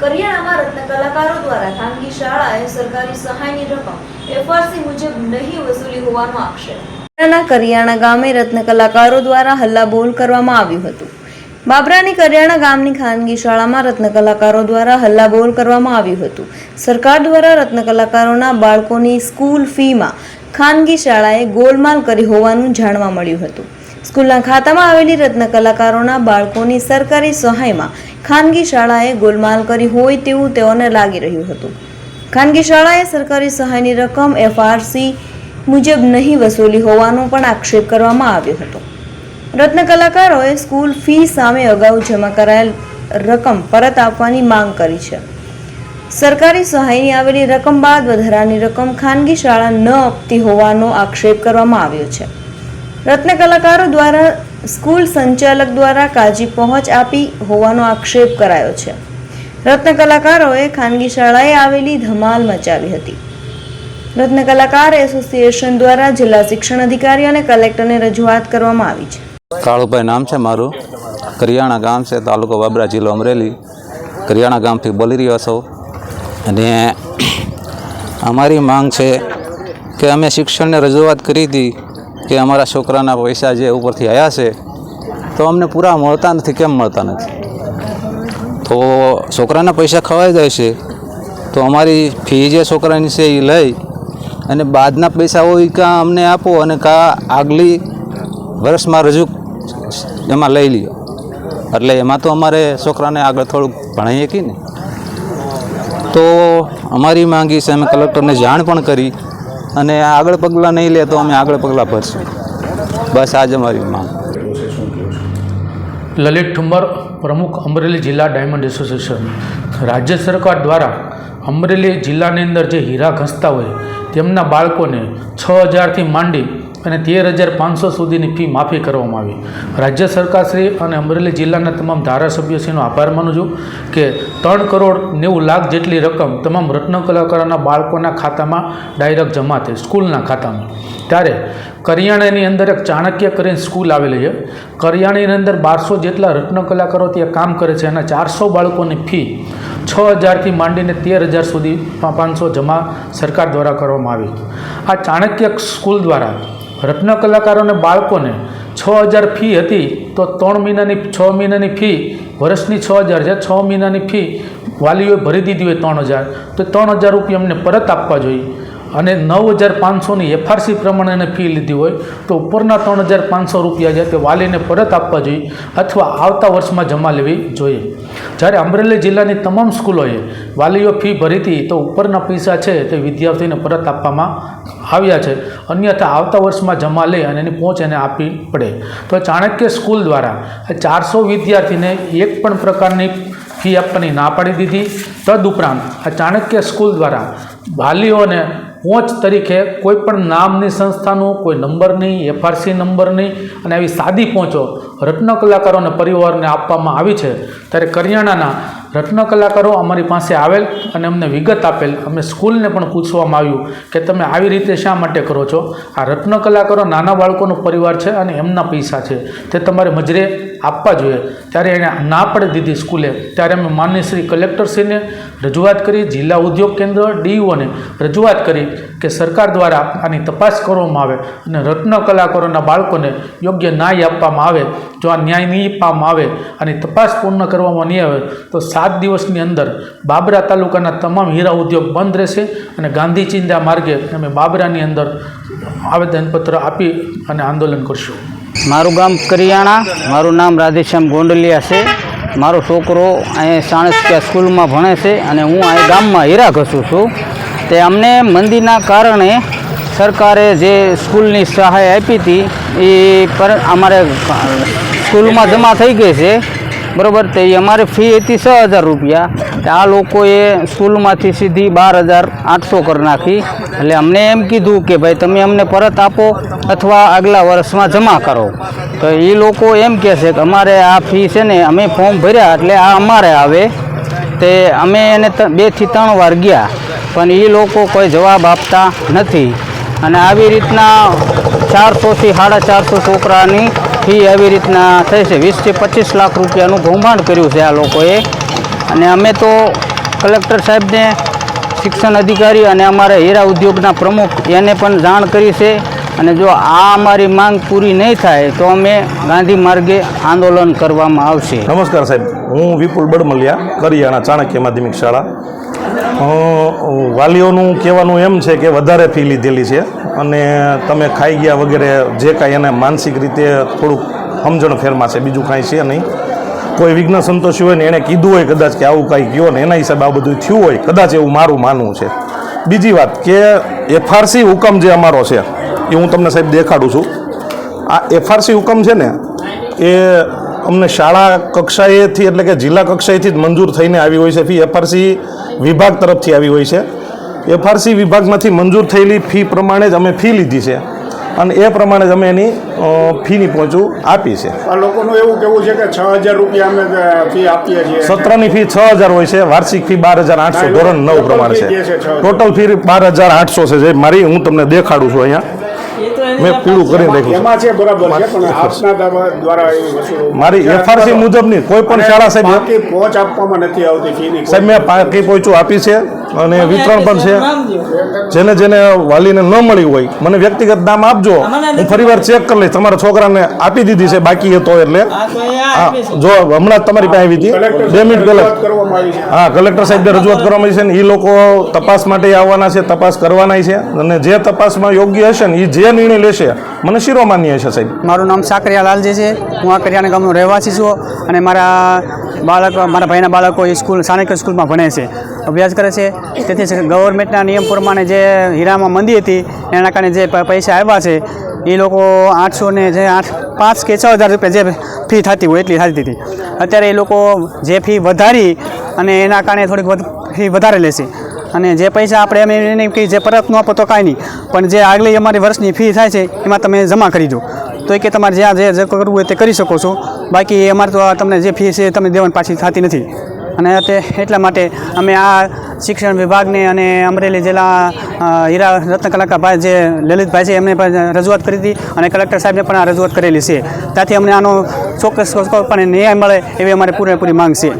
કરિયાણામાં રત્ન કલાકારો દ્વારા ખાનગી શાળાએ સરકારી સહાયની રકમ એફઆરસી મુજબ નહીં વસૂલી હોવાનો આક્ષેપ. બાબરાના કરિયાણા ગામે રત્ન કલાકારો દ્વારા હલ્લાબોલ કરવામાં આવ્યું હતું. બાબરાની કરિયાણા ગામની ખાનગી શાળામાં રત્ન કલાકારો દ્વારા હલ્લાબોલ કરવામાં આવ્યું હતું. સરકાર દ્વારા રત્ન કલાકારોના બાળકોની સ્કૂલ ફીમાં ખાનગી શાળાએ ગોલમાલ કરી હોવાનું જાણવા મળ્યું હતું. સ્કૂલના ખાતામાં આવેલી રત્ન કલાકારોના બાળકોની સરકારી સહાયમાં ખાનગી શાળાએ ગોલમાલ કરી હોય તેવું તેઓને લાગી રહ્યું હતું. ખાનગી શાળાએ સરકારી સહાયની રકમ એફઆરસી મુજબ નહીં વસૂલી હોવાનો પણ આક્ષેપ કરવામાં આવ્યો હતો. રત્ન કલાકારોએ સ્કૂલ ફી સામે અગાઉ જમા કરાયેલ રકમ પરત આપવાની માંગ કરી છે. સરકારી સહાયની આવેલી રકમ બાદ વધારાની રકમ ખાનગી શાળા ન આપતી હોવાનો આક્ષેપ કરવામાં આવ્યો છે. રત્ન કલાકારો દ્વારા સ્કૂલ સંચાલક દ્વારા કાજી પહોંચ આપી હોવાનો આક્ષેપ કરાયો છે. રત્ન કલાકારોએ ખાનગી શાળાએ આવેલી ધમાલ મચાવી હતી. રત્ન કલાકાર એસોસિએશન દ્વારા જિલ્લા શિક્ષણ અધિકારી અને કલેક્ટરને રજૂઆત કરવામાં આવી છે. કાળુભાઈ નામ છે મારું. કરિયાણા ગામ છે, તાલુકો બાબરા જિલ્લો અમરેલી. કરિયાણા ગામથી બોલી રહ્યો છો. અને અમારી માંગ છે કે અમે શિક્ષણને રજૂઆત કરી હતી કે અમારા છોકરાના પૈસા જે ઉપરથી આવ્યા છે, તો અમને પૂરા મળતા નથી, કેમ મળતા નથી? તો છોકરાના પૈસા ખવાઈ જાય છે, તો અમારી ફી જે છોકરાની છે એ લઈ અને બાદના પૈસા હોય કાં અમને આપો અને કાં આગલી વર્ષમાં રજૂ એમાં લઈ લ્યો. એટલે એમાં તો અમારે છોકરાને આગળ થોડુંક ભણાવીએ કે ને તો અમારી માંગી છે, અમે કલેક્ટરને જાણ પણ કરી અને આગળ પગલાં નહીં લે તો અમે આગળ પગલાં ભરશું. બસ આજ અમારી માંગ. લલિત ઠુંબર પ્રમુખ અમરેલી જિલ્લા ડાયમંડ એસોસિએશન. રાજ્ય સરકાર દ્વારા અમરેલી જિલ્લાની અંદર જે હીરા ઘસતા હોય, તેમના બાળકોને છ હજારથી માંડી અને તેર હજાર પાંચસો સુધીની ફી માફી કરવામાં આવી. રાજ્ય સરકારશ્રી અને અમરેલી જિલ્લાના તમામ ધારાસભ્યશ્રીનો આભાર માનું છું કે ત્રણ કરોડ નેવું લાખ જેટલી રકમ તમામ રત્ન કલાકારોના બાળકોના ખાતામાં ડાયરેક્ટ જમા થઈ, સ્કૂલના ખાતામાં. ત્યારે કરિયાણાની અંદર એક ચાણક્ય કરીને સ્કૂલ આવેલી છે. કરિયાણાની અંદર બારસો જેટલા રત્ન કલાકારો ત્યાં કામ કરે છે અને ચારસો બાળકોની ફી છ હજારથી માંડીને તેર હજાર સુધી પાંચસો જમા સરકાર દ્વારા કરવામાં આવી. આ ચાણક્ય સ્કૂલ દ્વારા રત્ન કલાકારોને બાળકોને છ હજાર ફી હતી તો ત્રણ મહિનાની, છ મહિનાની ફી, વર્ષની છ હજાર છે, છ મહિનાની ફી વાલીઓએ ભરી દીધી હોય ત્રણ હજાર. તો ત્રણ હજાર રૂપિયા અમને પરત આપવા જોઈએ. અને નવ હજાર પાંચસોની એફઆરસી પ્રમાણે એને ફી લીધી હોય, તો ઉપરના ત્રણ હજાર પાંચસો રૂપિયા છે તે વાલીને પરત આપવા જોઈએ અથવા આવતા વર્ષમાં જમા લેવી જોઈએ. જ્યારે અમરેલી જિલ્લાની તમામ સ્કૂલોએ વાલીઓ ફી ભરી હતી તો ઉપરના પૈસા છે તે વિદ્યાર્થીને પરત આપવામાં આવ્યા છે. અન્યથા આવતા વર્ષમાં જમા લે અને એની પહોંચ એને આપવી પડે. તો ચાણક્ય સ્કૂલ દ્વારા ચારસો વિદ્યાર્થીને એક પણ પ્રકારની ફી આપવાની ના પાડી દીધી. તદુપરાંત આ ચાણક્ય સ્કૂલ દ્વારા વાલીઓને પહોંચ તરીકે કોઈ પણ નામની સંસ્થાનું, કોઈ નંબર નહીં, એફઆરસી નંબર નહીં, અને આવી સાદી પહોંચો રત્ન કલાકારોને પરિવારને આપવામાં આવી છે. ત્યારે કરિયાણાના રત્ન કલાકારો અમારી પાસે આવેલ અને અમને વિગત આપેલ. અમે સ્કૂલને પણ પૂછવામાં આવ્યું કે તમે આવી રીતે શા માટે કરો છો? આ રત્ન કલાકારો નાના બાળકોનો પરિવાર છે અને એમના પૈસા છે. તે તમારે મજરે આપવા જોઈએ. ત્યારે એણે ના પડે દીધી સ્કૂલે. ત્યારે અમે માનનીય શ્રી કલેક્ટરશ્રીને રજૂઆત કરી, જિલ્લા ઉદ્યોગ કેન્દ્ર ડીઓને રજૂઆત કરી. કે સરકાર દ્વારા આની તપાસ કરવામાં આવે અને રત્ન કલાકારોના બાળકોને યોગ્ય ન્યાય આપવામાં આવે, જો આ ન્યાય નહીં આપવામાં આવે અને તપાસ પૂર્ણ કરવામાં નહીં આવે, તો સાત દિવસની અંદર બાબરા તાલુકાના તમામ હીરા ઉદ્યોગ બંધ રહેશે અને ગાંધી ચિંતા માર્ગે અમે બાબરાની અંદર આવેદનપત્ર આપી અને આંદોલન કરશું. મારું ગામ કરિયાણા, મારું નામ રાધેશ્યામ ગોંડલિયા છે. મારો છોકરો અહીં ચાણક્ય સ્કૂલમાં ભણે છે અને હું અહીં ગામમાં હીરા ઘસું છું. તે અમને મંદીના કારણે સરકારે જે સ્કૂલની સહાય આપી હતી, એ પર અમારે સ્કૂલમાં જમા થઈ ગઈ છે. બરાબર, તે અમારે ફી હતી છ હજાર રૂપિયા. આ લોકોએ સ્કૂલમાંથી સીધી બાર હજાર આઠસો કરી નાખી. એટલે અમને એમ કીધું કે ભાઈ, તમે અમને પરત આપો અથવા આગલા વર્ષમાં જમા કરો. તો એ લોકો એમ કહે છે કે અમારે આ ફી છે ને, અમે ફોર્મ ભર્યા એટલે આ અમારે આવે. તે અમે એને બેથી ત્રણ વાર ગયા. પણ એ લોકો કોઈ જવાબ આપતા નથી. અને આવી રીતના ચારસોથી સાડા ચારસો છોકરાની ફી આવી રીતના થઈ છે. વીસથી પચીસ લાખ રૂપિયાનું કૌભાંડ કર્યું છે આ લોકોએ. અને અમે તો કલેક્ટર સાહેબને શિક્ષણ અધિકારી અને અમારા હીરા ઉદ્યોગના પ્રમુખ એને પણ જાણ કરી છે. અને જો આ અમારી માંગ પૂરી નહીં થાય તો અમે ગાંધી માર્ગે આંદોલન કરવામાં આવશે. નમસ્કાર સાહેબ. હું વિપુલ બડમલિયા કરિયાણા ચાણક્ય માધ્યમિક શાળા. વાલીઓનું કહેવાનું એમ છે કે વધારે ફી લીધેલી છે અને તમે ખાઈ ગયા વગેરે જે કાંઈ એને માનસિક રીતે થોડુંક સમજણ ફેરમાં છે, બીજું કાંઈ છે નહીં. કોઈ વિઘ્ન સંતોષી હોય ને એણે કીધું હોય કદાચ કે આવું કાંઈ કહો ને એના હિસાબે આ બધું થયું હોય, કદાચ એવું મારું માનવું છે. બીજી વાત કે એફઆરસી હુકમ જે અમારો છે, એ હું તમને સાહેબ દેખાડું છું. આ એફઆરસી હુકમ છે ને, એ અમને શાળા કક્ષાએથી એટલે કે જિલ્લા કક્ષાએથી જ મંજૂર થઈને આવી હોય છે. ફી એફઆરસી વિભાગ તરફથી આવી હોય છે. એફઆરસી વિભાગમાંથી મંજૂર થયેલી ફી પ્રમાણે જ અમે ફી લીધી છે અને એ પ્રમાણે જ અમે એની ફીની પહોંચું આપી છે. આ લોકોનું એવું કેવું છે કે છ હજાર રૂપિયા અમે ફી આપીએ છીએ. સત્રની ફી છ હજાર હોય છે વાર્ષિક ફી બાર હજાર આઠસો ધોરણ નવ પ્રમાણે છે. જે છે 6,000. ટોટલ ફી બાર હજાર આઠસો છે જે મારી હું તમને દેખાડું છું અહીંયા. મેં પૂરું કરીને રાખ્યું છે એમાં છે બરાબર છે પણ આપના દ્વારા- દ્વારા એ વસ્તુ મારી એફઆરસી મુજબની કોઈ પણ શાળા સાહેબ બાકી પહોંચ આપવામાં નથી આવતી ફીની સાહેબ મેં પાકી પહોંચું આપી છે અને વિતરણ પણ છે જેને જેને વાલીને ન મળી હોય મને વ્યક્તિગત નામ આપજો. હું ફરીવાર ચેક કરી લઈશ. તમારા છોકરાને આપી દીધી છે બાકી હતો એટલે. હા જો હમણાં જ તમારી પાસે આવી હતી. કલેક્ટર બે મિનિટ પહેલા હા કલેક્ટર સાહેબને રજૂઆત કરવામાં આવી છે ને એ લોકો તપાસ માટે આવવાના છે તપાસ કરવાના છે. અને જે તપાસમાં યોગ્ય હશે ને એ જે નિર્ણય લેશે મને શિરોમાન્ય છે સાહેબ? મારું નામ સાકરિયા લાલજી છે. હું આ કરિયાના ગામનો રહેવાસી છું અને મારા બાળક, મારા ભાઈના બાળકો એ સ્કૂલ ચાણક્ય સ્કૂલમાં ભણે છે. અભ્યાસ કરે છે. તેથી ગવર્મેન્ટના નિયમ પ્રમાણે જે હીરામાં મંદી હતી, એના કારણે જે પૈસા આવ્યા છે, એ લોકો આઠસો ને જે આઠ, પાંચ કે છ હજાર રૂપિયા જે ફી થતી હોય એટલી થતી હતી. અત્યારે એ લોકો જે ફી વધારી અને એના કારણે થોડીક ફી વધારે લેશે. અને જે પૈસા આપણે એમ એને કે જે પરત ન આપો તો કાંઈ નહીં. પણ જે આગલી અમારી વર્ષની ફી થાય છે, એમાં તમે જમા કરી દો. તો એ કે તમારે જ્યાં જે કરવું હોય તે કરી શકો છો. બાકી અમારે તો તમને જે ફી છે એ તમે દેવાની પાછી થતી નથી. અને તે એટલા માટે અમે આ શિક્ષણ વિભાગને અને અમરેલી જિલ્લા હીરા રત્ન કલાકારભાઈ જે લલિતભાઈ છે, એમને પણ રજૂઆત કરી હતી અને કલેક્ટર સાહેબને પણ આ રજૂઆત કરેલી છે. ત્યાંથી અમને આનો ચોક્કસ પણ ન્યાય મળે એવી અમારી પૂરેપૂરી માંગ છે.